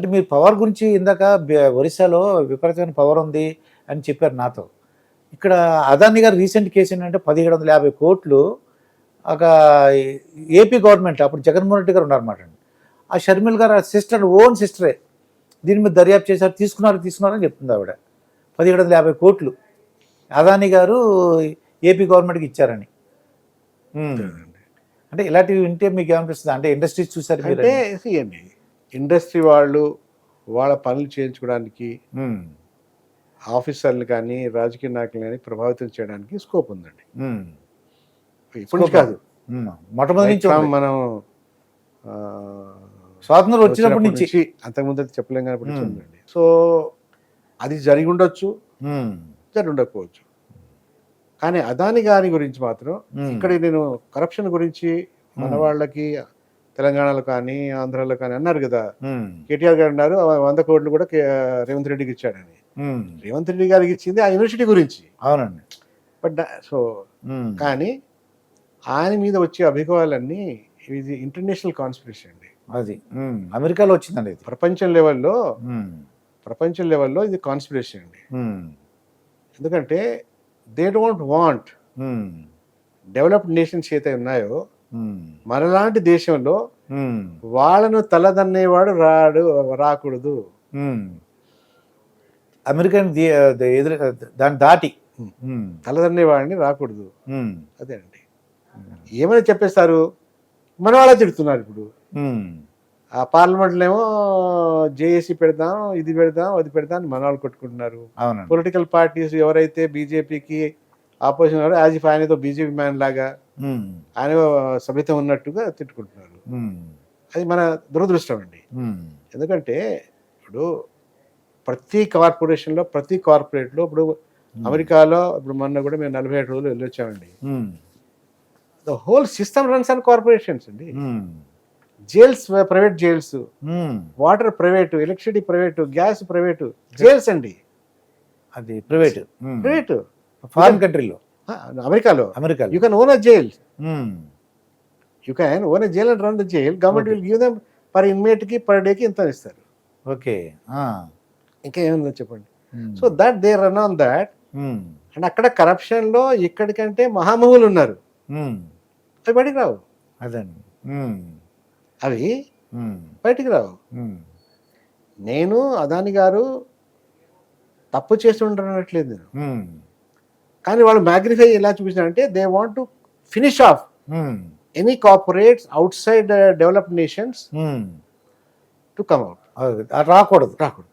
అంటే మీరు పవర్ గురించి ఇందాక ఒరిస్సాలో విపరీతమైన పవర్ ఉంది అని చెప్పారు నాతో. ఇక్కడ అదాని గారు రీసెంట్ కేసు ఏంటంటే పదిహేడు వందల యాభై కోట్లు ఒక ఏపీ గవర్నమెంట్ అప్పుడు జగన్మోహన్ రెడ్డి గారు ఉన్నారన్నమాట ఆ షర్మిల్ గారు సిస్టర్ ఓన్ సిస్టరే దీని మీద దర్యాప్తు చేశారు తీసుకున్నారు తీసుకున్నారని చెప్తుంది ఆవిడ. పదిహేడు వందల యాభై కోట్లు. అదాని గారు ఏపీ గవర్నమెంట్కి ఇచ్చారని. అంటే ఇలాంటివి వింటే మీకు ఏమనిపిస్తుంది? అంటే ఇండస్ట్రీస్ చూసారు మీరు అంటే ఇండస్ట్రీ వాళ్ళు వాళ్ళ పనులు చేయించుకోవడానికి ఆఫీసర్లు కానీ రాజకీయ నాయకులు కానీ ప్రభావితం చేయడానికి స్కోప్ ఉందండి. నుంచి కాదు. మొట్టమొదటి నుంచి. మనం స్వాతంత్రం వచ్చినప్పటి నుంచి. అంతకుముందు చెప్పలేం కానీ. ఉందండి. సో అది జరిగి ఉండొచ్చు. జరిగి ఉండకపోవచ్చు. కానీ అదాని గారి గురించి మాత్రం ఇక్కడ నేను కరప్షన్ గురించి మన. వాళ్ళకి తెలంగాణలో కానీ ఆంధ్రాలో కానీ అన్నారు కదా. కేటీఆర్ గారు అన్నారు "ఆ వంద కోట్లు కూడా రేవంత్ రెడ్డికి ఇచ్చాడని. రేవంత్ రెడ్డి గారికి ఇచ్చింది ఆ యూనివర్సిటీ గురించి. అవునండి. బట్ సో కానీ ఆయన మీద వచ్చే అభిగవాలన్నీ ఇది ఇంటర్నేషనల్ కాన్స్పిరసీ అండి. అది. అమెరికాలో వచ్చిందండి ప్రపంచం లెవెల్లో ప్రపంచం లెవెల్లో ఇది కాన్స్పిరసీ అండి. ఎందుకంటే they don't want developed nations ఏదైతే ఉన్నాయో మనలాంటి దేశంలో వాళ్ళను తలదన్నేవాడు రాడు రాకూడదు. అమెరికన్ ఎదురు దాన్ని దాటి. తలదన్నేవాడిని రాకూడదు. అదే అండి. ఏమని చెప్పేస్తారు? మన వాళ్ళే తిడుతున్నారు ఇప్పుడు. ఆ పార్లమెంట్లో ఏమో జేఏసీ పెడదాం ఇది పెడదాం అది పెడదాం అని మన వాళ్ళు కొట్టుకుంటున్నారు. పొలిటికల్ పార్టీస్ ఎవరైతే బీజేపీకి ఆపోజిషన్ ఉన్నారో యాజ్ ఇఫ్ ఆయన ఏదో బీజేపీ మ్యాన్ లాగా ఆయన సభ్యత ఉన్నట్టుగా తిట్టుకుంటున్నారు అది మన దురదృష్టం అండి. ఎందుకంటే ఇప్పుడు ప్రతి కార్పొరేషన్లో ప్రతి కార్పొరేట్లో ఇప్పుడు అమెరికాలో ఇప్పుడు మొన్న కూడా మేము నలభై ఏడు రోజులు వెళ్ళొచ్చామండి. The whole system runs and. Corporations అండి jails private jails. Water private electricity private gas private jails అండి. అది ప్రైవేట్ ప్రైవేటు ఫారిన్ కంట్రీలో అమెరికాలో అమెరికాలో you can own a jail you can own a jail and run the jail government will give them per ఇన్మేట్కి per డేకి ఇంత ఇస్తారు? Okay ఇంకా ఏముందో చెప్పండి. So that they run on that and అక్కడ కరప్షన్లో ఇక్కడికంటే మహామహులు ఉన్నారు. ఉమ్, అవి బయటికి రావు. అదండి. ఉమ్, అవి ఉమ్, బయటికి రావు. నేను అదాని గారు తప్పు చేసి ఉండనట్లేదు. నేను కానీ వాళ్ళు మ్యాగ్నిఫై ఎలా చూపించారంటే they want to finish off um, any corporates outside developed nations um. To come out. రాకూడదు. రాకూడదు.